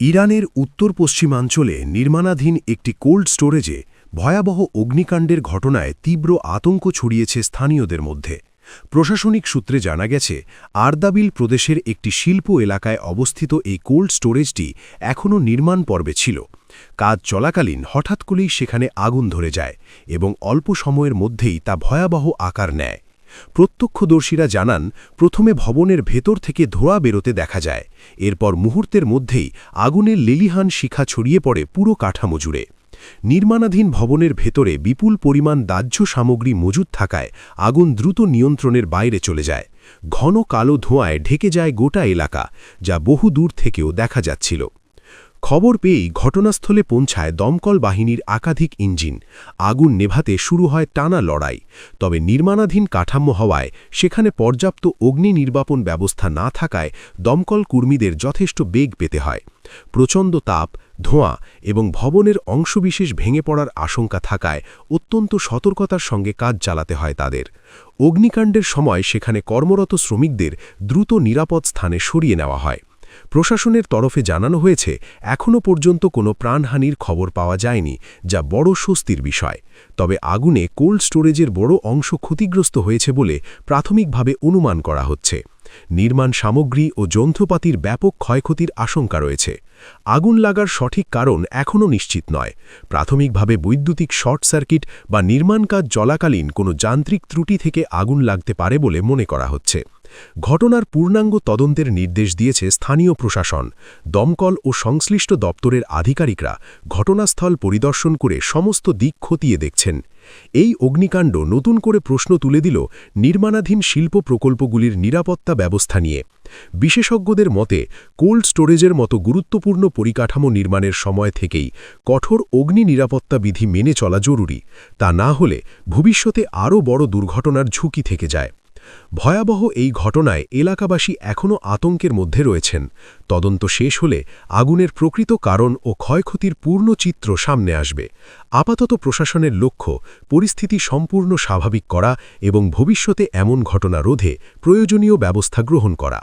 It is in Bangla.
ইরানের উত্তর পশ্চিমাঞ্চলে নির্মাণাধীন একটি কোল্ড স্টোরেজে ভয়াবহ অগ্নিকাণ্ডের ঘটনায় তীব্র আতঙ্ক ছড়িয়েছে স্থানীয়দের মধ্যে। প্রশাসনিক সূত্রে জানা গেছে, আর্দাবিল প্রদেশের একটি শিল্প এলাকায় অবস্থিত এই কোল্ড স্টোরেজটি এখনও নির্মাণ পর্বে ছিল। কাজ চলাকালীন হঠাৎ করেই সেখানে আগুন ধরে যায় এবং অল্প সময়ের মধ্যেই তা ভয়াবহ আকার নেয়। প্রত্যক্ষদর্শীরা জানান, প্রথমে ভবনের ভেতর থেকে ধোঁয়া বেরোতে দেখা যায়। এরপর মুহূর্তের মধ্যেই আগুনের লেলিহান শিখা ছড়িয়ে পড়ে পুরো কাঠামো জুড়ে। নির্মাণাধীন ভবনের ভেতরে বিপুল পরিমাণ দাহ্য সামগ্রী মজুদ থাকায় আগুন দ্রুত নিয়ন্ত্রণের বাইরে চলে যায়। ঘন কালো ধোঁয়ায় ঢেকে যায় গোটা এলাকা, যা বহু দূর থেকেও দেখা যাচ্ছিল। খবর পেয়েই ঘটনাস্থলে পৌঁছায় দমকল বাহিনীর একাধিক ইঞ্জিন। আগুন নেভাতে শুরু হয় টানা লড়াই। তবে নির্মাণাধীন কাঠামো হওয়ায় সেখানে পর্যাপ্ত অগ্নি নির্বাপন ব্যবস্থা না থাকায় দমকল কর্মীদের যথেষ্ট বেগ পেতে হয়। প্রচণ্ড তাপ, ধোঁয়া এবং ভবনের অংশবিশেষ ভেঙে পড়ার আশঙ্কা থাকায় অত্যন্ত সতর্কতার সঙ্গে কাজ চালাতে হয় তাদের। অগ্নিকাণ্ডের সময় সেখানে কর্মরত শ্রমিকদের দ্রুত নিরাপদ স্থানে সরিয়ে নেওয়া হয়। প্রশাসনের তরফে জানানো হয়েছে এখনও পর্যন্ত কোনো প্রাণহানির খবর পাওয়া যায়নি, যা বড় স্বস্তির বিষয়। তবে আগুনে কোল্ড স্টোরেজের বড় অংশ ক্ষতিগ্রস্ত হয়েছে বলে প্রাথমিকভাবে অনুমান করা হচ্ছে। নির্মাণ সামগ্রী ও যন্ত্রপাতির ব্যাপক ক্ষয়ক্ষতির আশঙ্কা রয়েছে। আগুন লাগার সঠিক কারণ এখনও নিশ্চিত নয়। প্রাথমিকভাবে বৈদ্যুতিক শর্ট সার্কিট বা নির্মাণ কাজ চলাকালীন কোনো যান্ত্রিক ত্রুটি থেকে আগুন লাগতে পারে বলে মনে করা হচ্ছে। ঘটনার পূর্ণাঙ্গ তদন্তের নির্দেশ দিয়েছে স্থানীয় প্রশাসন। দমকল ও সংশ্লিষ্ট দপ্তরের আধিকারিকরা ঘটনাস্থল পরিদর্শন করে সমস্ত দিক খতিয়ে দেখছেন। এই অগ্নিকাণ্ড নতুন করে প্রশ্ন তুলে দিল নির্মাণাধীন শিল্প প্রকল্পগুলির নিরাপত্তা ব্যবস্থা নিয়ে। বিশেষজ্ঞদের মতে, কোল্ড স্টোরেজের মতো গুরুত্বপূর্ণ পরিকাঠামো নির্মাণের সময় থেকেই কঠোর অগ্নি নিরাপত্তা বিধি মেনে চলা জরুরি। তা না হলে ভবিষ্যতে আরও বড় দুর্ঘটনার ঝুঁকি থেকে যায়। ভয়াবহ এই ঘটনায় এলাকাবাসী এখনও আতঙ্কের মধ্যে রয়েছেন। তদন্ত শেষ হলে আগুনের প্রকৃত কারণ ও ক্ষয়ক্ষতির পূর্ণ চিত্র সামনে আসবে। আপাতত প্রশাসনের লক্ষ্য, পরিস্থিতি সম্পূর্ণ স্বাভাবিক করা এবং ভবিষ্যতে এমন ঘটনা রোধে প্রয়োজনীয় ব্যবস্থা গ্রহণ করা।